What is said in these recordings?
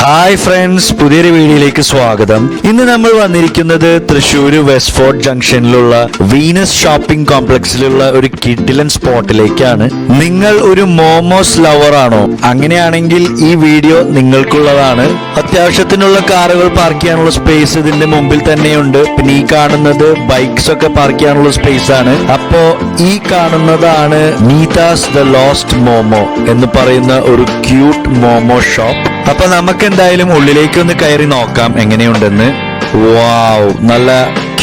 Hi friends പുതിയൊരു വീഡിയോയിലേക്ക് സ്വാഗതം. ഇന്ന് നമ്മൾ വന്നിരിക്കുന്നത് തൃശ്ശൂർ വെസ്റ്റ് ഫോർട്ട് ജംഗ്ഷനിലുള്ള വീനസ് ഷോപ്പിംഗ് കോംപ്ലക്സിലുള്ള ഒരു കിഡിലൻ സ്പോട്ടിലേക്കാണ്. നിങ്ങൾ ഒരു മോമോസ് ലവർ ആണോ? അങ്ങനെയാണെങ്കിൽ ഈ വീഡിയോ നിങ്ങൾക്കുള്ളതാണ്. അത്യാവശ്യത്തിനുള്ള കാറുകൾ പാർക്ക് ചെയ്യാനുള്ള സ്പേസ് ഇതിന്റെ മുമ്പിൽ തന്നെയുണ്ട്. പിന്നെ ഈ കാണുന്നത് ബൈക്സ് ഒക്കെ പാർക്ക് ചെയ്യാനുള്ള സ്പേസ് ആണ്. അപ്പോ ഈ കാണുന്നതാണ് നീതാസ് ദ ലോസ്റ്റ് മോമോ എന്ന് പറയുന്ന ഒരു ക്യൂട്ട് മോമോ ഷോപ്പ് അപ്പൊ നമുക്ക് എന്തായാലും ഉള്ളിലേക്ക് ഒന്ന് കയറി നോക്കാം എങ്ങനെയുണ്ടെന്ന്. വാവ് നല്ല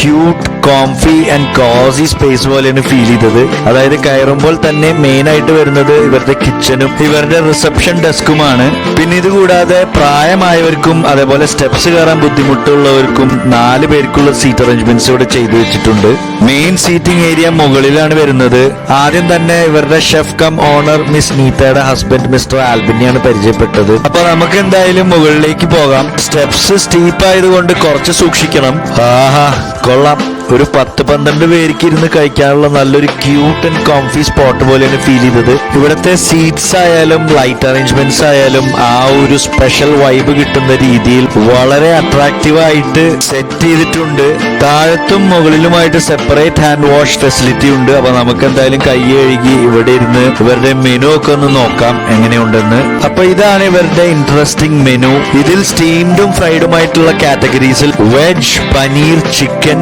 cute comfy and cozy space പോലെയാണ് ഫീൽ ചെയ്തത്. അതായത് കയറുമ്പോൾ തന്നെ മെയിൻ ആയിട്ട് വരുന്നത് ഇവരുടെ കിച്ചണും ഇവരുടെ റിസപ്ഷൻ ഡെസ്കുമാണ് പിന്നെ ഇത് കൂടാതെ പ്രായമായവർക്കും അതേപോലെ സ്റ്റെപ്സ് കയറാൻ ബുദ്ധിമുട്ടുള്ളവർക്കും നാല് പേർക്കുള്ള സീറ്റ് അറേഞ്ച്മെന്റ്സ് ഇവിടെ ചെയ്തു വെച്ചിട്ടുണ്ട്. മെയിൻ സീറ്റിംഗ് ഏരിയ മുകളിലാണ് വരുന്നത്. ആദ്യം തന്നെ ഇവരുടെ ഷെഫ് കം ഓണർ മിസ് നീതയുടെ ഹസ്ബൻഡ് മിസ്റ്റർ ആൽബിനെയാണ് പരിചയപ്പെട്ടത്. അപ്പൊ നമുക്ക് എന്തായാലും മുകളിലേക്ക് പോകാം. സ്റ്റെപ്സ് സ്റ്റീപ്പ് ആയതുകൊണ്ട് കുറച്ച് സൂക്ഷിക്കണം. ആഹാ കൊള്ളാം. ഒരു പത്ത് പന്ത്രണ്ട് പേർക്ക് ഇരുന്ന് കഴിക്കാനുള്ള നല്ലൊരു ക്യൂട്ട് ആൻഡ് കോംഫി സ്പോട്ട് പോലെയാണ് ഫീൽ ചെയ്തത്. ഇവിടുത്തെ സീറ്റ്സ് ആയാലും ലൈറ്റ് അറേഞ്ച്മെന്റ്സ് ആയാലും ആ ഒരു സ്പെഷ്യൽ വൈബ് കിട്ടുന്ന രീതിയിൽ വളരെ അട്രാക്റ്റീവ് ആയിട്ട് സെറ്റ് ചെയ്തിട്ടുണ്ട്. താഴത്തും മുകളിലുമായിട്ട് സെപ്പറേറ്റ് ഹാൻഡ് വാഷ് ഫെസിലിറ്റി ഉണ്ട്. അപ്പൊ നമുക്ക് എന്തായാലും കൈ കഴുകി ഇവിടെ ഇരുന്ന് ഇവരുടെ മെനു ഒക്കെ ഒന്ന് നോക്കാം എങ്ങനെയുണ്ടെന്ന്. അപ്പൊ ഇതാണ് ഇവരുടെ ഇൻട്രസ്റ്റിംഗ് മെനു ഇതിൽ സ്റ്റീംഡും ഫ്രൈഡുമായിട്ടുള്ള കാറ്റഗറീസിൽ വെജ് പനീർ ചിക്കൻ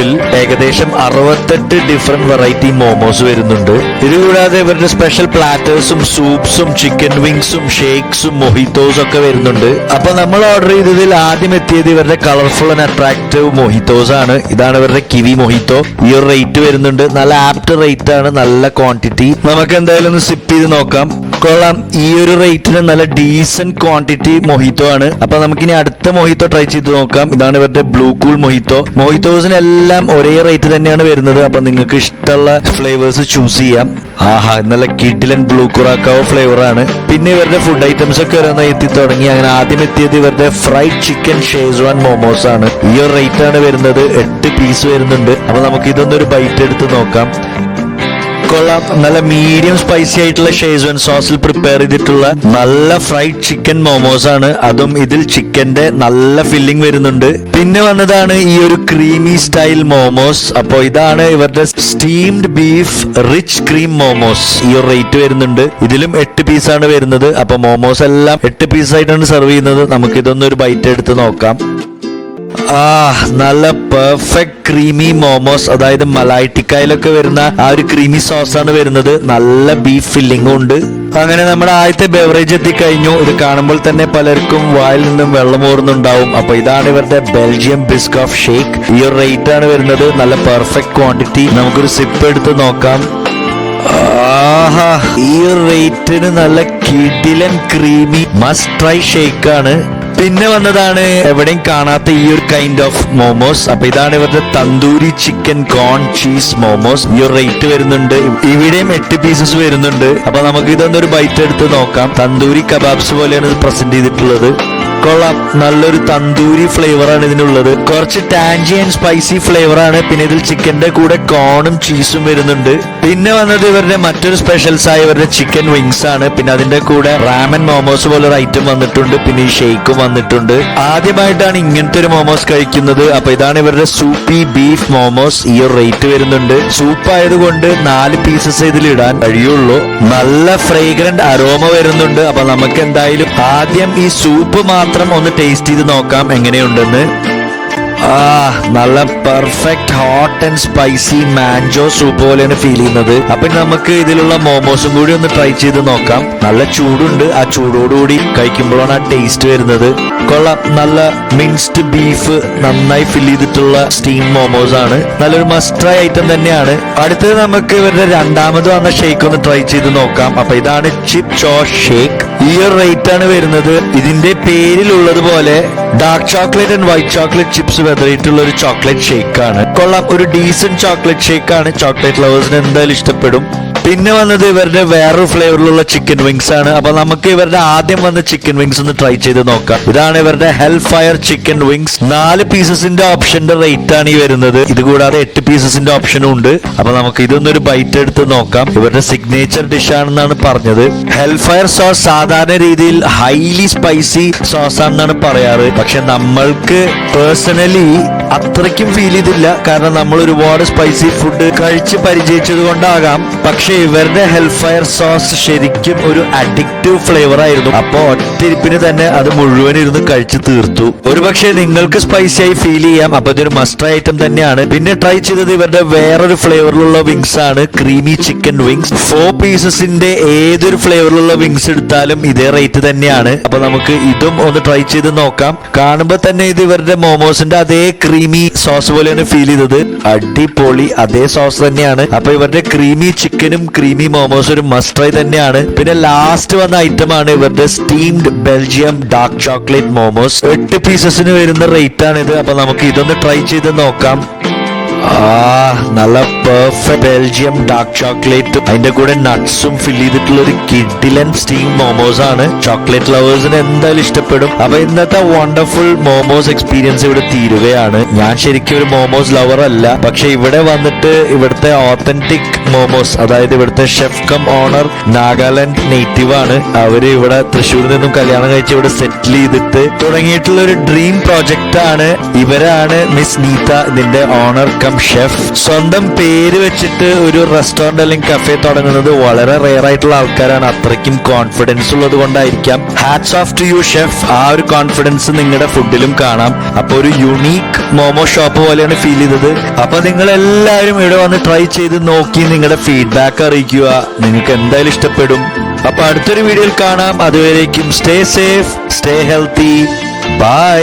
ബീഫിൽ ഏകദേശം അറുപത്തെട്ട് ഡിഫറെന്റ് വെറൈറ്റി മോമോസ് വരുന്നുണ്ട്. ഇത് കൂടാതെ ഇവരുടെ സ്പെഷ്യൽ പ്ലാറ്റേഴ്സും സൂപ്സും ചിക്കൻ വിങ്സും ഷേക്സും മൊഹിത്തോസ് ഒക്കെ വരുന്നുണ്ട്. അപ്പൊ നമ്മൾ ഓർഡർ ചെയ്തതിൽ ആദ്യം എത്തിയത് ഇവരുടെ കളർഫുൾ ആൻഡ് അട്രാക്റ്റീവ് മൊഹിത്തോസ് ആണ്. ഇതാണ് ഇവരുടെ കിവി മൊഹിത്തോ ഈ ഒരു റേറ്റ് വരുന്നുണ്ട്. നല്ല ആപ്റ്റ് റേറ്റ് ആണ്. നല്ല ക്വാണ്ടിറ്റി നമുക്ക് എന്തായാലും ഒന്ന് സിപ്പ് ചെയ്ത് നോക്കാം. കൊള്ളാം. ഈ ഒരു റേറ്റിന് നല്ല ഡീസന്റ് ക്വാണ്ടിറ്റി മൊഹിത്തോ ആണ്. അപ്പൊ നമുക്കിനി അടുത്ത മൊഹിത്തോ ട്രൈ ചെയ്ത് നോക്കാം. ഇതാണ് ഇവരുടെ ബ്ലൂ കൂൾ മൊഹിത്തോ മൊഹിത്തോസിന് എല്ലാം ഒരേ റേറ്റ് തന്നെയാണ് വരുന്നത്. അപ്പൊ നിങ്ങൾക്ക് ഇഷ്ടമുള്ള ഫ്ലേവേഴ്സ് ചൂസ് ചെയ്യാം. ആഹാ നല്ല കിഡിലൻ ബ്ലൂ കുറാക്കാവോ ഫ്ലേവർ ആണ്. പിന്നെ ഇവരുടെ ഫുഡ് ഐറ്റംസ് ഒക്കെ ഓരോന്ന് എത്തി തുടങ്ങി അങ്ങനെ ആദ്യം എത്തിയത് ഇവരുടെ ഫ്രൈഡ് ചിക്കൻ ഷേസ്വാൻ മോമോസ് ആണ്. ഈ ഒരു റേറ്റ് ആണ് വരുന്നത്. എട്ട് പീസ് വരുന്നുണ്ട്. അപ്പൊ നമുക്ക് ഇതൊന്നൊരു ബൈറ്റ് എടുത്ത് നോക്കാം. കൊള്ളാം. നല്ല മീഡിയം സ്പൈസി ആയിട്ടുള്ള ഷേസ്വൻ സോസിൽ പ്രിപ്പയർ ചെയ്തിട്ടുള്ള നല്ല ഫ്രൈഡ് ചിക്കൻ മോമോസ് ആണ്. അതും ഇതിൽ ചിക്കന്റെ നല്ല ഫില്ലിംഗ് വരുന്നുണ്ട്. പിന്നെ വന്നതാണ് ഈ ഒരു ക്രീമി സ്റ്റൈൽ മോമോസ് അപ്പോൾ ഇതാണ് ഇവരുടെ steamed beef rich cream momos ഈ ഒരു റേറ്റ് വരുന്നുണ്ട്. ഇതിലും എട്ട് പീസ് ആണ് വരുന്നത്. അപ്പൊ മോമോസ് എല്ലാം എട്ട് പീസ് ആയിട്ടാണ് സെർവ് ചെയ്യുന്നത്. നമുക്ക് ഇതൊന്നൊരു ബൈറ്റ് എടുത്ത് നോക്കാം. ആ നല്ല പെർഫെക്റ്റ് ക്രീമി മോമോസ് അതായത് മലായി ടിക്കായിലൊക്കെ വരുന്ന ആ ഒരു ക്രീമി സോസ് ആണ് വരുന്നത്. നല്ല ബീഫ് ഫില്ലിംഗും ഉണ്ട്. അങ്ങനെ നമ്മുടെ ആദ്യത്തെ ബെവറേജ് എത്തിക്കഴിഞ്ഞു. ഇത് കാണുമ്പോൾ തന്നെ പലർക്കും വായിൽ നിന്നും വെള്ളം ഓറുന്നുണ്ടാവും അപ്പൊ ഇതാണ് ഇവരുടെ ബെൽജിയം ബിസ്ക് ഓഫ് ഷേക്ക് ഈ ഒരു റേറ്റ് ആണ് വരുന്നത്. നല്ല പെർഫെക്റ്റ് ക്വാണ്ടിറ്റി നമുക്കൊരു സിപ്പ് എടുത്ത് നോക്കാം. ആഹാ ഈ റേറ്റിന് നല്ല കിടിലൻ ക്രീമി മസ്റ്റ് ട്രൈ ഷേക്ക് ആണ്. പിന്നെ വന്നതാണ് എവിടെയും കാണാത്ത ഈ ഒരു കൈൻഡ് ഓഫ് മോമോസ് അപ്പൊ ഇതാണ് ഇവരുടെ tandoori chicken corn cheese momos ഈ റേറ്റ് വരുന്നുണ്ട്. ഇവിടെയും എട്ട് പീസസ് വരുന്നുണ്ട്. അപ്പൊ നമുക്ക് ഇതൊന്നൊരു ബൈറ്റ് എടുത്ത് നോക്കാം. തന്തൂരി കബാബ്സ് പോലെയാണ് ഇത് പ്രസന്റ് ചെയ്തിട്ടുള്ളത്. കൊള്ളാം. നല്ലൊരു തന്തൂരി ഫ്ലേവർ ആണ് ഇതിനുള്ളത്. കുറച്ച് ടാൻജി ആൻഡ് സ്പൈസി ഫ്ലേവർ ആണ് പിന്നെ ഇതിൽ ചിക്കന്റെ കൂടെ കോണും ചീസും വരുന്നുണ്ട്. പിന്നെ വന്നത് ഇവരുടെ മറ്റൊരു സ്പെഷ്യൽസ് ആയ ഇവരുടെ ചിക്കൻ വിങ്സ് ആണ്. പിന്നെ അതിന്റെ കൂടെ റാമൻ മോമോസ് പോലെ ഒരു ഐറ്റം വന്നിട്ടുണ്ട്. പിന്നെ ഈ ഷെയ്ക്കും വന്നിട്ടുണ്ട്. ആദ്യമായിട്ടാണ് ഇങ്ങനത്തെ ഒരു മോമോസ് കഴിക്കുന്നത്. അപ്പൊ ഇതാണ് ഇവരുടെ സൂപ്പി ബീഫ് മോമോസ് ഈ ഒരു റേറ്റ് വരുന്നുണ്ട്. സൂപ്പ് ആയതുകൊണ്ട് നാല് പീസസ് ഇതിൽ ഇടാൻ കഴിയുള്ളൂ. നല്ല ഫ്രേഗ്രന്റ് അരോമ വരുന്നുണ്ട്. അപ്പൊ നമുക്ക് എന്തായാലും ആദ്യം ഈ സൂപ്പ് മാത്രം ഒന്ന് ടേസ്റ്റ് ചെയ്ത് നോക്കാം എങ്ങനെയുണ്ടെന്ന്. ആ നല്ല perfect hot and spicy mango soup പോലെയാണ് ഫീൽ ചെയ്യുന്നത്. അപ്പൊ നമുക്ക് ഇതിലുള്ള മോമോസും കൂടി ഒന്ന് ട്രൈ ചെയ്ത് നോക്കാം. നല്ല ചൂടുണ്ട്. ആ ചൂടോടുകൂടി കഴിക്കുമ്പോഴാണ് ആ ടേസ്റ്റ് വരുന്നത്. കൊള്ളാം. നല്ല മിൻസ്ഡ് ബീഫ് നന്നായി ഫിൽ ചെയ്തിട്ടുള്ള സ്റ്റീം മോമോസ് ആണ്. നല്ലൊരു മസ്റ്റ് ട്രൈ ഐറ്റം തന്നെയാണ്. അടുത്തത് നമുക്ക് ഇവരുടെ രണ്ടാമത് വന്ന ഷേക്ക് ഒന്ന് ട്രൈ ചെയ്ത് നോക്കാം. അപ്പൊ ഇതാണ് ചിപ് ചോ ഷേക്ക് ഈ ഒരു റേറ്റ് ആണ് വരുന്നത്. ഇതിന്റെ പേരിലുള്ളത് പോലെ dark chocolate and white chocolate chips വെതറിയിട്ടുള്ള ഒരു ചോക്ലേറ്റ് ഷേക്ക് ആണ്. കൊള്ളാം. ഒരു ഡീസന്റ് ചോക്ലേറ്റ് ഷേക്ക് ആണ്. ചോക്ലേറ്റ് ലവേഴ്സിന് എന്തായാലും ഇഷ്ടപ്പെടും. പിന്നെ വന്നത് ഇവരുടെ വേറൊരു ഫ്ലേവറിലുള്ള ചിക്കൻ വിങ്സ് ആണ്. അപ്പൊ നമുക്ക് ഇവരുടെ ആദ്യം വന്ന ചിക്കൻ വിങ്സ് ഒന്ന് ട്രൈ ചെയ്ത് നോക്കാം. ഇതാണ് ഇവരുടെ ഹെൽ ഫയർ ചിക്കൻ വിങ്സ് നാല് പീസസിന്റെ ഓപ്ഷന്റെ റേറ്റ് ആണ് ഈ വരുന്നത്. ഇത് കൂടാതെ എട്ട് പീസസിന്റെ ഓപ്ഷനും ഉണ്ട്. അപ്പൊ നമുക്ക് ഇതൊന്നൊരു ബൈറ്റ് എടുത്ത് നോക്കാം. ഇവരുടെ സിഗ്നേച്ചർ ഡിഷ് ആണെന്നാണ് പറഞ്ഞത്. ഹെൽ ഫയർ സോസ് സാധാരണ രീതിയിൽ ഹൈലി സ്പൈസി സോസ് ആണെന്നാണ് പറയാറ്. പക്ഷെ നമ്മൾക്ക് പേഴ്സണലി അത്രയ്ക്കും ഫീൽ ചെയ്തില്ല. കാരണം നമ്മൾ ഒരുപാട് സ്പൈസി ഫുഡ് കഴിച്ച് പരിചയിച്ചത് കൊണ്ടാകാം. പക്ഷെ ഇവരുടെ ഹെൽത്ത് ഫയർ സോസ് ശരിക്കും ഒരു അഡിക്റ്റീവ് ഫ്ലേവർ ആയിരുന്നു. അപ്പൊ ഒറ്റയിരിപ്പിന് തന്നെ അത് മുഴുവൻ ഇരുന്ന് കഴിച്ചു തീർത്തു. ഒരുപക്ഷെ നിങ്ങൾക്ക് സ്പൈസി ആയി ഫീൽ ചെയ്യാം. അപ്പൊ ഇതൊരു മസ്റ്റർ ഐറ്റം തന്നെയാണ്. പിന്നെ ട്രൈ ചെയ്തത് ഇവരുടെ വേറൊരു ഫ്ലേവറിലുള്ള വിങ്സ് ആണ്. ക്രീമി ചിക്കൻ വിങ്സ് ഫോർ പീസസിന്റെ ഏതൊരു ഫ്ലേവറിലുള്ള വിങ്സ് എടുത്താലും ഇതേ റേറ്റ് തന്നെയാണ്. അപ്പൊ നമുക്ക് ഇതും ഒന്ന് ട്രൈ ചെയ്ത് നോക്കാം. കാണുമ്പോൾ തന്നെ ഇത് ഇവരുടെ മോമോസിന്റെ അതേ ക്രീമി സോസ് പോലെയാണ് ഫീൽ ചെയ്തത്. അടിപൊളി അതേ സോസ് തന്നെയാണ്. അപ്പൊ ഇവരുടെ ക്രീമി ചിക്കനും ക്രീമി മോമോസ് ഒരു മസ്റ്റായി തന്നെയാണ്. പിന്നെ ലാസ്റ്റ് വന്ന ഐറ്റം ആണ് ഇവരുടെ steamed Belgium dark chocolate momos എട്ട് പീസസിന് വരുന്ന റേറ്റ് ആണ് ഇത്. അപ്പൊ നമുക്ക് ഇതൊന്ന് ട്രൈ ചെയ്ത് നോക്കാം. നല്ല പെർഫെക്റ്റ് ബെൽജിയം ഡാർക്ക് ചോക്ലേറ്റ് അതിന്റെ കൂടെ നട്ട്സും ഫിൽ ചെയ്തിട്ടുള്ള ഒരു കിഡിലൻ സ്റ്റീം മോമോസ് ആണ്. ചോക്ലേറ്റ് ലവേഴ്സിന് എന്തായാലും ഇഷ്ടപ്പെടും. അപ്പൊ ഇന്നത്തെ വണ്ടർഫുൾ മോമോസ് എക്സ്പീരിയൻസ് ഇവിടെ തീരുകയാണ്. ഞാൻ ശരിക്കും ഒരു മോമോസ് ലവർ അല്ല. പക്ഷെ ഇവിടെ വന്നിട്ട് ഇവിടുത്തെ ഓത്തന്റിക് മോമോസ് അതായത് ഇവിടുത്തെ chef cum owner Nagaland native ആണ്. അവർ ഇവിടെ തൃശ്ശൂരിൽ നിന്നും കല്യാണം കഴിച്ച് ഇവിടെ സെറ്റിൽ ചെയ്തിട്ട് തുടങ്ങിയിട്ടുള്ള ഒരു ഡ്രീം പ്രോജക്റ്റ് ആണ്. ഇവരാണ് മിസ് നീത ഇതിന്റെ ഓണർ കം ഷെഫ്. സ്വന്തം പേര് വെച്ചിട്ട് ഒരു റെസ്റ്റോറന്റ് അല്ലെങ്കിൽ കഫേ തുടങ്ങുന്നത് വളരെ റെയർ ആയിട്ടുള്ള ആൾക്കാരാണ്. അത്രയ്ക്കും കോൺഫിഡൻസ് ഉള്ളത് കൊണ്ടായിരിക്കാം. Hats off to you chef ആ ഒരു കോൺഫിഡൻസ് നിങ്ങളുടെ ഫുഡിലും കാണാം. അപ്പൊ ഒരു യുണീക്ക് മോമോ ഷോപ്പ് പോലെയാണ് ഫീൽ ചെയ്തത്. അപ്പൊ നിങ്ങൾ എല്ലാവരും ഇവിടെ വന്ന് ട്രൈ ചെയ്ത് നോക്കി നിങ്ങളുടെ ഫീഡ്ബാക്ക് അറിയിക്കുക. നിങ്ങൾക്ക് എന്തായാലും ഇഷ്ടപ്പെടും. അപ്പൊ അടുത്തൊരു വീഡിയോയിൽ കാണാം. അതുവരേക്കും stay safe stay healthy bye